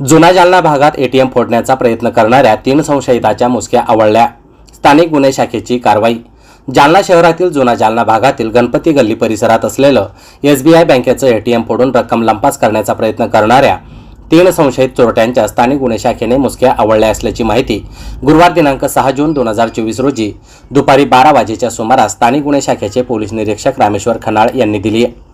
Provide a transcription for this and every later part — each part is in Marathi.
जुना जालना भागात एटीएम फोडण्याचा प्रयत्न करणाऱ्या तीन संशयिताच्या मुसक्या आवळल्या. स्थानिक गुन्हे शाखेची कारवाई. जालना शहरातील जुना जालना भागातील गणपती गल्ली परिसरात असलेलं एसबीआय बँकेचं एटीएम फोडून रक्कम लंपास करण्याचा प्रयत्न करणाऱ्या तीन संशयित चोरट्यांच्या स्थानिक गुन्हे शाखेने मुसक्या आवळल्या असल्याची माहिती गुरुवार दिनांक सहा जून दोन हजार चोवीस रोजी दुपारी बारा वाजेच्या सुमारास स्थानिक गुन्हे शाखेचे पोलीस निरीक्षक रामेश्वर खनाळ यांनी दिली आहे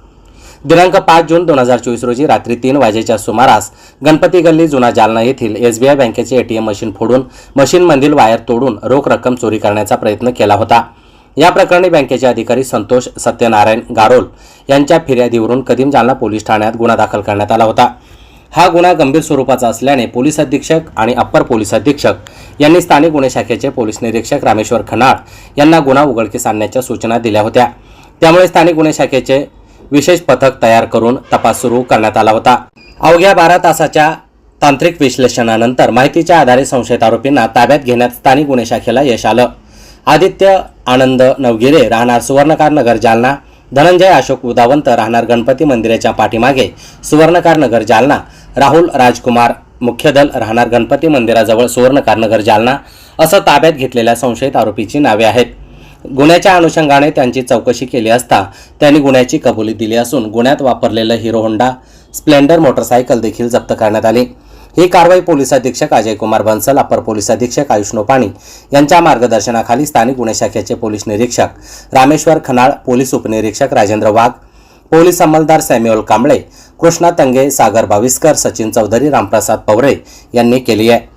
दिनांक पाच जून दोन हजार चोवीस रोजी रात्री तीन वाजेच्या सुमारास गणपती गल्ली जुना जालना येथील एसबीआय बँकेचे एटीएम मशीन फोडून मशीनमधील वायर तोडून रोख रक्कम चोरी करण्याचा प्रयत्न केला होता. या प्रकरणी बँकेचे अधिकारी संतोष सत्यनारायण गारोल यांच्या फिर्यादीवरून कदीम जालना पोलीस ठाण्यात गुन्हा दाखल करण्यात आला होता. हा गुन्हा गंभीर स्वरूपाचा असल्याने पोलीस अधीक्षक आणि अप्पर पोलीस अधीक्षक यांनी स्थानिक गुन्हे शाखेचे पोलीस निरीक्षक रामेश्वर खनाळ यांना गुन्हा उघडकीस आणण्याच्या सूचना दिल्या होत्या. त्यामुळे स्थानिक गुन्हे शाखेचे विशेष पथक तयार करून तपास सुरू करण्यात आला होता. अवघ्या बारा तासाच्या तांत्रिक विश्लेषणानंतर माहितीच्या आधारे संशयित आरोपींना ताब्यात घेण्यात स्थानिक गुन्हे शाखेला यश आलं. आदित्य आनंद नवगिरे राहणार सुवर्णकार नगर जालना. धनंजय अशोक उदावंत राहणार गणपती मंदिराच्या पाठीमागे. सुवर्णकार नगर जालना. राहुल राजकुमार मुख्य दल राहणार गणपती मंदिराजवळ सुवर्णकार नगर जालना. असं ताब्यात घेतलेल्या संशयित आरोपीची नावे आहेत. गुन्ह्याच्या अनुषंगाने त्यांची चौकशी केली असता त्यांनी गुन्ह्याची कबुली दिली असून गुन्ह्यात वापरलेलं हिरो होंडा स्प्लेंडर मोटरसायकल देखील जप्त करण्यात आली. ही कारवाई पोलीस अधीक्षक अजय कुमार बन्सल अपर पोलीस अधीक्षक आयुष नोपाणी यांच्या मार्गदर्शनाखाली स्थानिक गुन्हे शाखेचे पोलीस निरीक्षक रामेश्वर खनाळ पोलीस उपनिरीक्षक राजेंद्र वाघ पोलीस अंमलदार सॅम्युअल कांबळे कृष्णा तंगे सागर भाविस्कर सचिन चौधरी रामप्रसाद पवरे यांनी केली आहे.